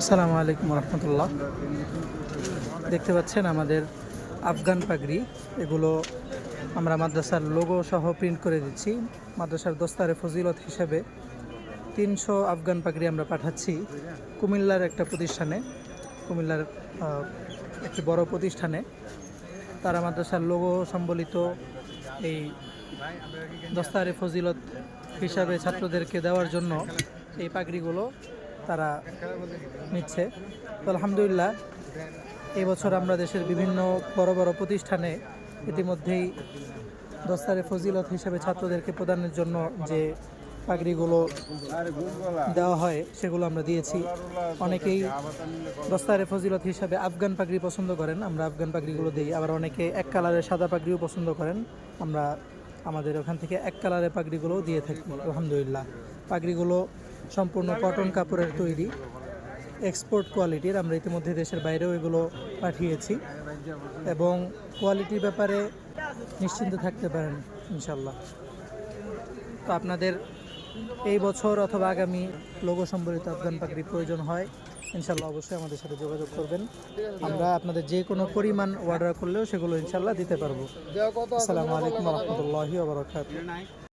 আসসালামু আলাইকুম রহমতুল্লাহ। দেখতে পাচ্ছেন আমাদের আফগান পাগড়ি। এগুলো আমরা মাদ্রাসার লোগো সহ প্রিন্ট করে দিচ্ছি। মাদ্রাসার দোস্তারে ফজিলত হিসেবে তিনশো আফগান পাগড়ি আমরা পাঠাচ্ছি কুমিল্লার একটা প্রতিষ্ঠানে। কুমিল্লার একটি বড় প্রতিষ্ঠানে। তারা মাদ্রাসার লোগো সম্বলিত এই দস্তারে ফজিলত হিসাবে ছাত্রদেরকে দেওয়ার জন্য এই পাগড়িগুলো তারা নিচ্ছে। তো আলহামদুলিল্লাহ, এই বছর আমরা দেশের বিভিন্ন বড় বড় প্রতিষ্ঠানে ইতিমধ্যেই দস্তারে ফজিলত হিসেবে ছাত্রদেরকে প্রদানের জন্য যে পাগড়িগুলো দেওয়া হয়, সেগুলো আমরা দিয়েছি। অনেকেই দস্তারে ফজিলত হিসাবে আফগান পাগড়ি পছন্দ করেন, আমরা আফগান পাগড়িগুলো দিই। আবার অনেকে এক কালারের সাদা পাগড়িও পছন্দ করেন, আমরা আমাদের ওখান থেকে এক কালারের পাগড়িগুলোও দিয়ে থাকি। আলহামদুলিল্লাহ, পাগড়িগুলো সম্পূর্ণ কটন কাপড়ের তৈরি এক্সপোর্ট কোয়ালিটির আমরা ইতিমধ্যে দেশের বাইরেও এগুলো পাঠিয়েছি এবং কোয়ালিটির ব্যাপারে নিশ্চিন্ত থাকতে পারেন ইনশাল্লাহ তো আপনাদের এই বছর অথবা আগামী লোগো সম্বলিত আফগান পাখির প্রয়োজন হয় ইনশাল্লাহ অবশ্যই আমাদের সাথে যোগাযোগ করবেন। আমরা আপনাদের যে কোনো পরিমাণ অর্ডার করলেও সেগুলো ইনশাল্লাহ দিতে পারব। আসসালামু আলাইকুম রহমতুল্লাহি